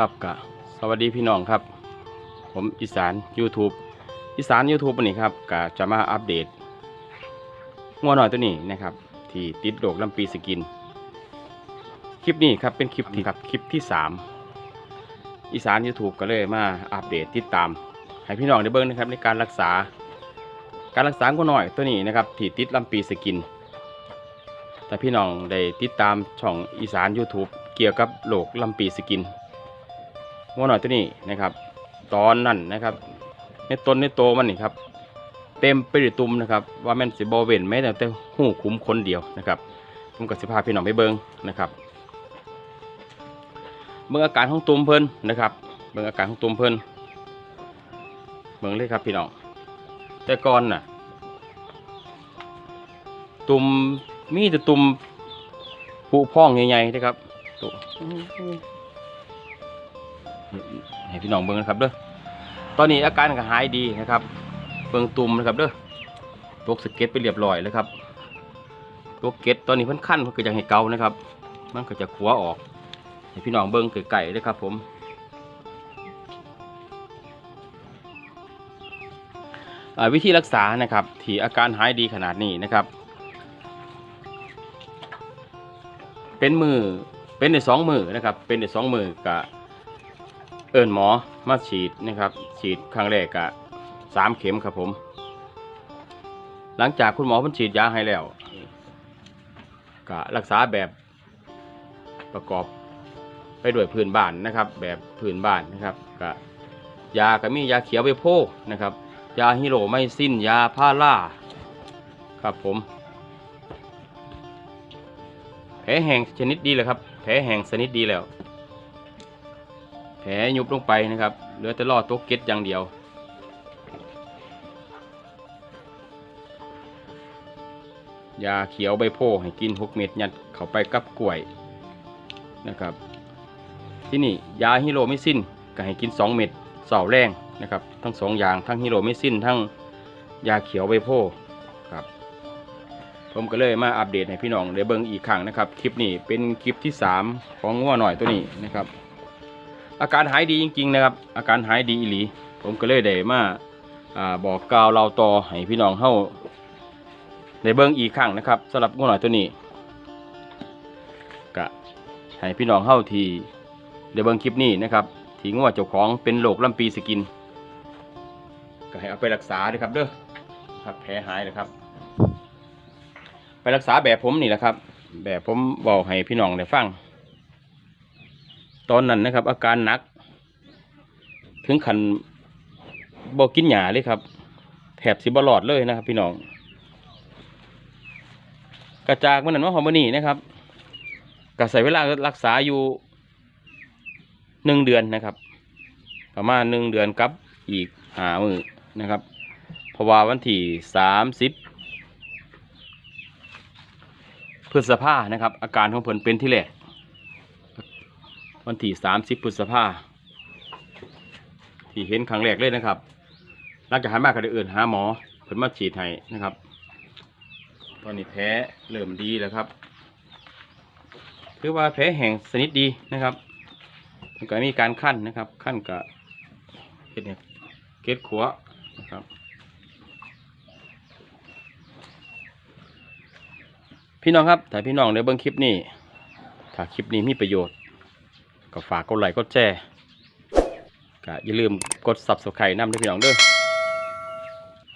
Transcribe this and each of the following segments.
ครับกะสวัสดีพี่น้องครับ ผมอีสาน YouTube อีสาน YouTube วันนี้ครับกะจะมาอัปเดตงัวหน่อยตัวนี้นะครับ ที่ติดโรคลำปีสกิน คลิปนี้ครับเป็นคลิปที่ครับคลิปที่ 3 อีสาน YouTube ก็เลยมาอัปเดตติดตาม ให้พี่น้องได้เบิ่งนะครับในการรักษา การรักษางัวหน่อยตัวนี้นะครับที่ติดลำปีสกิน แต่พี่น้องได้ติดตามช่องอีสาน YouTube เกี่ยวกับโรคลำปีสกิน งัวหน่อยตัวนี้นะครับ ตอนนั้นนะครับ ในต้นในโตมันนี่ครับ เต็มไปด้วยตุ่มนะครับ ว่าแม่นสิบเวนแม้แต่แต่หูคุ้มคนเดียวนะครับผมกับสิพาพี่น้องไปเบิงนะครับเบิ่งอาการของตุ่มเพิ่นนะครับเบิ่งอาการของตุ่มเพิ่นเบิ่งเลยครับพี่น้องแต่ก่อนน่ะ ตุ่มมีแต่ตุ่มผุพองใหญ่ๆนะครับตุ่ม ให้พี่น้องเบิ่งนะครับเด้อตอนนี้อาการก็หายดีนะครับเบิ่งตุ่มนะครับเด้อตกสเก็ตไปเรียบร้อยแล้วครับตกเก็ตตอนนี้เพิ่นขั้นเพิ่นก็จะให้เกานะครับ มันก็จะขัวออกให้พี่น้องเบิ่งไก่ๆเลยครับ ผมวิธีรักษานะครับที่อาการหายดีขนาดนี้นะครับ เป็นมือเป็นในสองมือนะครับ เป็นในสองมือกะ เอิญหมอมาฉีดนะครับฉีดครั้งแรกกะสามเข็มครับผม หลังจากคุณหมอเพิ่นฉีดยาให้แล้วกะรักษาแบบประกอบไปด้วยพื้นบ้านนะครับ แบบพื้นบ้านนะครับกะยาก็มียาเขียวใบโพกนะครับ ยาฮิโรไม่สิ้นยาพาราครับผม แผลแห้งชนิดดีเลยครับ แผลแห้งชนิดดีแล้ว แผลยุบลงไปนะครับ เหลือแต่รอดตัวเก็ตอย่างเดียว ยาเขียวใบโพให้กิน 6 เม็ดยัดเข้าไปกับกล้วยนะครับ ที่นี่ยาฮิโรไม่สิ้นก็ให้กิน 2 เม็ดเสาแรงนะครับ ทั้งสองอย่างทั้งฮิโรไม่สิ้นทั้งยาเขียวใบโพครับผมก็เลยมาอัปเดตให้พี่น้องได้เบิ่งอีกครั้งนะครับ คลิปนี้เป็นคลิปที่ 3 ของงัวหน่อยตัวนี้นะครับ อาการหายดีจริง ๆ นะครับ อาการหายดีอีหลี ผมก็เลยได้มาอ่าบอกกล่าวเราต่อให้พี่น้องเฮาได้เบิ่งอีกครั้งนะครับสำหรับงัวหน่อยตัวนี้ก็ให้พี่น้องเฮาที่ได้เบิ่งคลิปนี้นะครับ ที่งัวเจ้าของเป็นโรคลำปีสกินก็ให้เอาไปรักษาด้วยครับเด้อครับแผลหายเลยครับ ไปรักษาแบบผมนี่แหละครับ แบบผมบอกให้พี่น้องได้ฟัง ตอนนั้นนะครับ อาการหนัก ถึงขันบอกินหยาเลยครับแถบสิบหลอดเลยนะครับ พี่น้อง กระจากมันนั้นว่าหอมนี่นะครับก็ใส่เวลารักษาอยู่หนึ่งเดือนนะครับ ประมาณหนึ่งเดือนกับอีกหามือนะครับเพราะว่าวันที่สามสิบพฤษภานะครับ อาการของเพิ่นเป็นที่แรก วันที่สามสิบพฤษภาที่เห็นครั้งแรกเลยนะครับหลังจากหันมากับอื่นหาหมอเพิ่นมาฉีดให้นะครับ ตอนนี้แผลเริ่มดีแล้วครับคือว่าแผลแห้งสนิทดีนะครับมันก็มีการขั้นนะครับ ขั้นกับเห็ดเนี่ยเกล็ดขัวนะครับ พี่น้องครับถ้าพี่น้องได้เบิ่งคลิปนี้ถ้าคลิปนี้มีประโยชน์ ก็ฝากกดไลค์กดแชร์ก็อย่าลืมกด subscribe นำด้วยพี่น้องเด้อ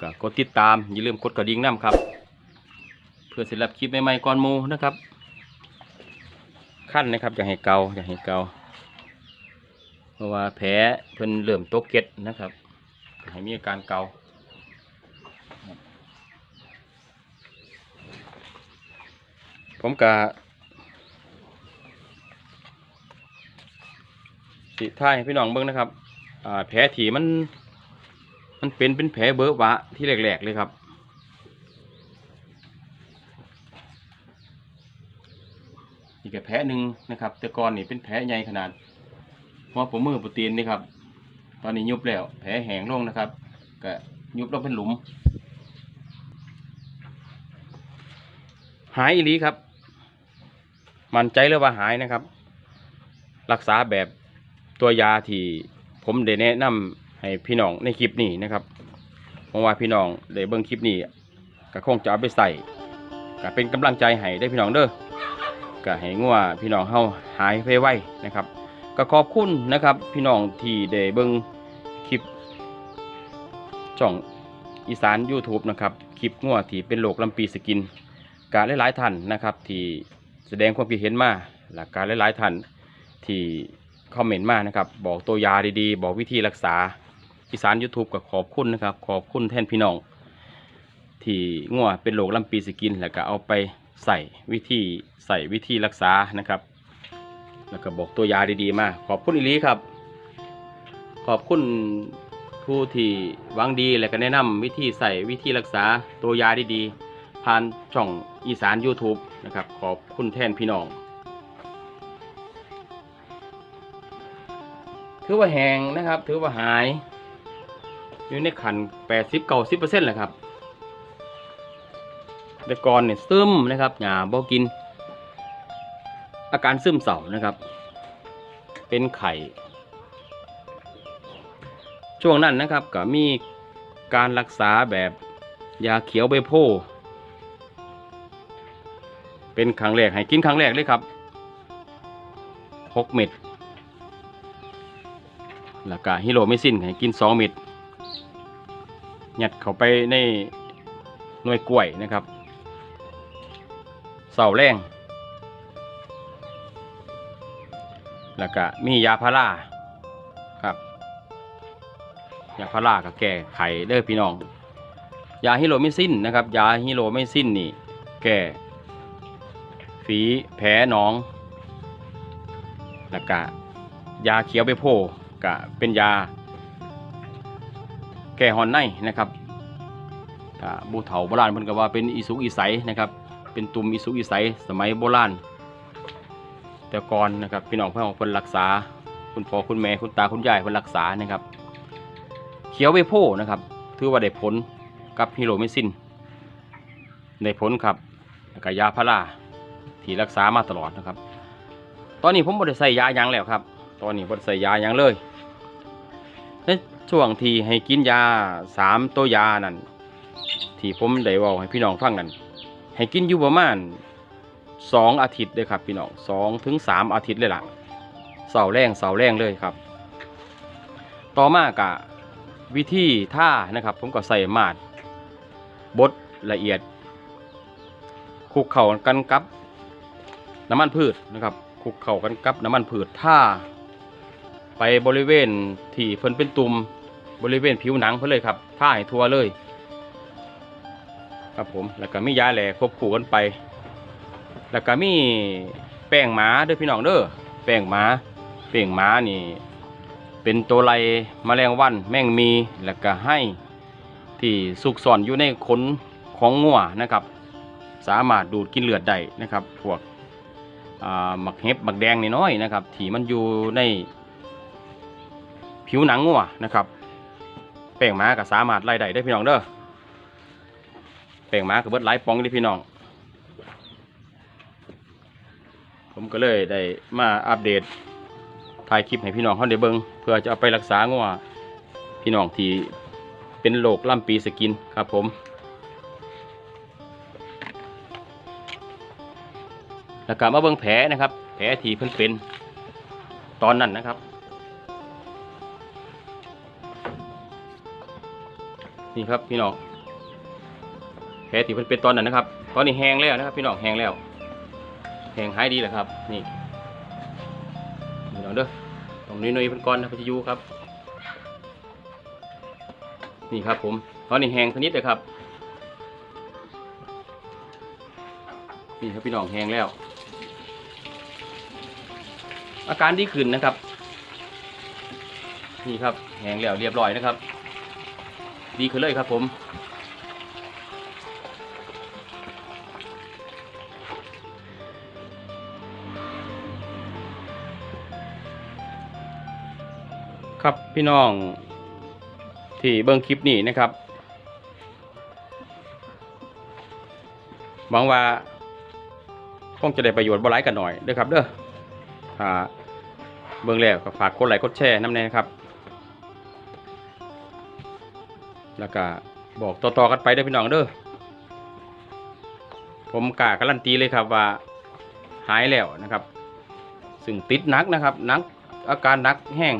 ก็กดติดตามอย่าลืมกดกระดิ่งน้ำครับ เพื่อสิรับคลิปใหม่ๆก่อนมูนะครับขั้นนะครับอย่าให้เกาอย่าให้เกาเพราะว่าแผลเพิ่นเริ่มโตเก็ดนะครับให้มีอาการเกาผมกะ สิท่ายพี่น้องเบิ่งนะครับอ่าแผลถี่มัน มันเป็นเป็นแผลเบอะหวะที่แหลกๆเลยครับอีกแผลหนึ่งนะครับ แต่ก่อนนี่เป็นแผลใหญ่ขนาดหัวผมมือปูตีนนี่ครับ ตอนนี้ยุบแล้ว แผลแห้งลงนะครับก็ยุบลงเป็นหลุม หายอีลีครับ มั่นใจเลยว่าหายนะครับ รักษาแบบ ตัวยาที่ผมได้แนะนำให้พี่น้องในคลิปนี้นะครับเพราะว่าพี่น้องได้เบิ่งคลิปนี้ก็คงจะเอาไปใส่ก็เป็นกำลังใจให้ได้พี่น้องเด้อก็ให้งัวพี่น้องเฮาหายไปไวนะครับ ก็ขอบคุณนะครับ พี่น้องที่ได้เบิ่งคลิปช่องอีสาน YouTube นะครับคลิปงัวที่เป็นโรคลำปีสกินกาหลายๆท่านนะครับที่แสดงความคิดเห็นมาหลักการหลายๆท่านที่ คอมเมนต์มานะครับ บอกตัวยาดีๆ บอกวิธีรักษาอีสาน YouTube ก็ขอบคุณนะครับ ขอบคุณแทนพี่น้องที่งัวเป็นโรคลำปีสกิน แล้วก็เอาไปใส่วิธีใส่วิธีรักษานะครับ แล้วก็บอกตัวยาดีๆ มา ขอบคุณอีลีครับ ขอบคุณผู้ที่วังดีและก็แนะนำวิธีใส่วิธีรักษาตัวยาดีๆ ผ่านช่องอีสาน YouTube นะครับ ขอบคุณแทนพี่น้อง ถือว่าแหงนะครับ ถือว่าหาย อยู่ในขัน80 90เปอร์เซ็นต์แหละครับแต่ก่อนเนี่ยซึมนะครับหยาบ่กิน อาการซึมเศร้านะครับ เป็นไข่ช่วงนั้นนะครับก็มีการรักษาแบบยาเขียวใบโพเป็นครั้งแรกให้กินครั้งแรกเลยครับหกเม็ด แล้วก็ฮิโรไม่สิ้นให้กินสองเม็ดยัดเข้าไปในหน่วยกล้วยนะครับเสาแรงแล้วก็มียาพาราครับยาพาราก็แก้ไขเด้อพี่น้อง ยาฮิโรไม่สิ้นนะครับ ยาฮิโรไม่สิ้นนี่แก้ฝีแผลหนองแล้วก็ยาเขียวใบโพ ก็เป็นยา แก้หอนในนะครับถ้าบูเถาโบราณเพิ่นก็ว่าเป็นอิสุกอิไสนะครับ เป็นตุ่มอิสุกอิไสสมัยโบราณแต่ก่อนนะครับพี่น้องเพื่อนของคนรักษา คุณพ่อคุณแม่คุณตาคุณยายคนรักษานะครับ เขียวใบโพนะครับถือว่าได้ผลกับฮิโรเมซินได้ผลครับกับยาพาราที่รักษามาตลอดนะครับ ตอนนี้ผมบ่ได้ใส่ยายังแล้วครับ ตอนนี้บ่ได้ใส่ยายังเลย ช่วงที่ให้กินยาสามตัวยานั่นที่ผมได้เว่าให้พี่น้องฟังนั่นให้กินอยู่ประมาณสองอาทิตย์เลยครับพี่น้องสองถึงสามอาทิตย์เลยล่ะเสาแรงเสาแรงเลยครับ ต่อมากะวิธีท่านะครับ ผมก็ใส่มาดบดละเอียดคลุกเข่ากันกับน้ำมันพืชนะครับคลุกเข่ากันกับน้ำมันพืชท่าไปบริเวณที่เพิ่นเป็นตุ่ม บริเวณผิวหนังเพิ่นเลยครับท่าให้ทั่วเลย ครับผมแล้วก็มียาแหล่ควบคู่กันไป แล้วก็มีแป้งหมาเด้อพี่น้องเด้อแป้งหมาแป้งหมานี่ เป็นตัวไรแมลงวันแมงมีแล้วก็ให้ที่สุกซ่อนอยู่ในขนของงัวนะครับ สามารถดูดกินเลือดได้นะครับพวกหมักเห็บหมักแดงน้อยนะครับที่มันอยู่ในผิวหนังงัวนะครับ ป้งหมาก็สามารถไล่ได้ได้พี่น้องเด้อแป้งหมาก็เบิดหลายปองเด้พี่น้อง ผมก็เลยได้มาอัปเดตถ่ายคลิปให้พี่น้องเขาได้เบิงเพื่อจะเอาไปรักษางัวพี่น้องที่เป็นโรคล่ำปีสกินครับผม แล้วก็มาเบิ่งแผลนะครับ แผลที่เพิ่นเป็นตอนนั้นนะครับ นี่ครับพี่น้องแผลที่เพิ่นเป็นตอนนั้นนะครับ ตอนนี้แห้งแล้วนะครับ พี่น้องแห้งแล้วแห้งหายดีแหละครับ นี่นี่ลองเด้อตรงนี้หน่อยเพิ่นก่อนนะพัทยูครับ นี่ครับ ผมตอนนี้แห้งชนิดเลยครับนี่ครับพี่น้องแห้งแล้ว อาการดีขึ้นนะครับ นี่ครับแห้งแล้วเรียบร้อยนะครับ ดีขึ้นเลยครับผมครับพี่น้องที่เบิ่งคลิปนี้นะครับ หวังว่าคงจะได้ประโยชน์บ่หลายกันหน่อยเด้อครับเด้อเบิ่งแล้วก็ฝากกดไลค์กดแชร์น้ำแน่นะครับ แล้วก็บอกต่อๆกันไปเด้อพี่น้องเด้อผมกล้าการันตีเลยครับว่าหายแล้วนะครับ ซึ่งติดนักนะครับนักอาการนักแห้ง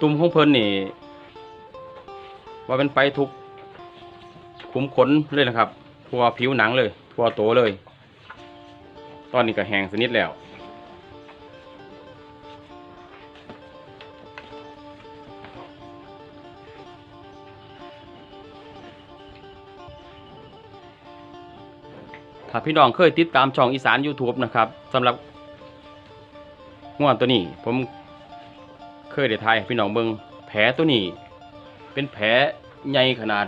ตุ่มของเพิ่นนี่ว่าเป็นไปทุกขุมขนเลยนะครับ ทั่วผิวหนังเลย ทั่วโตเลย ตอนนี้ก็แห้งสนิทแล้ว ถ้าพี่น้องเคยติดตามช่องอีสาน YouTube นะครับสำหรับงวดตัวนี้ ผมเคยได้ทายพี่น้องเบิงแผลตัวนี้ เป็นแผลใหญ่ขนาด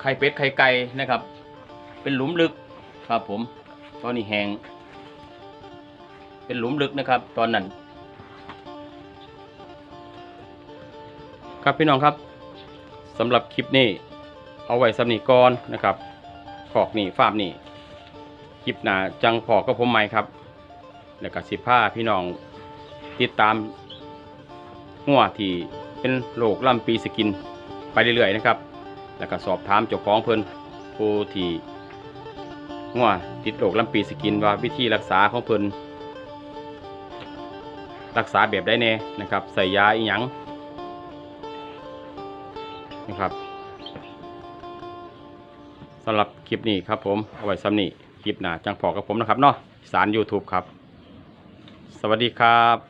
ไข่เป็ดไข่ไก่นะครับ เป็นหลุมลึกครับผม ตอนนี้แหงเป็นหลุมลึกนะครับ ตอนนั้น ครับพี่น้องครับสำหรับคลิปนี้ เอาไว้สำนีก่อนนะครับขอกนี่ฟาร์มนี่ คลิปหน้าจังพอก็ผมใหม่ครับ แล้วก็สิผ้าพี่น้องติดตามหัวที่เป็นโรคลำปีสกินไปเรื่อยๆนะครับ แล้วก็สอบถามเจ้าของเพิ่นผู้ที่หัวติดโรคลำปีสกินว่าวิธีรักษาของเพิ่นรักษาแบบได้แน่นะครับใส่ยาอีหยังนะครับสำหรับคลิปนี้ครับผม เอาไว้ซ้ำนี้ คลิปหน้าจังพอกับผมนะครับเนาะสาร YouTube ครับ สวัสดีครับ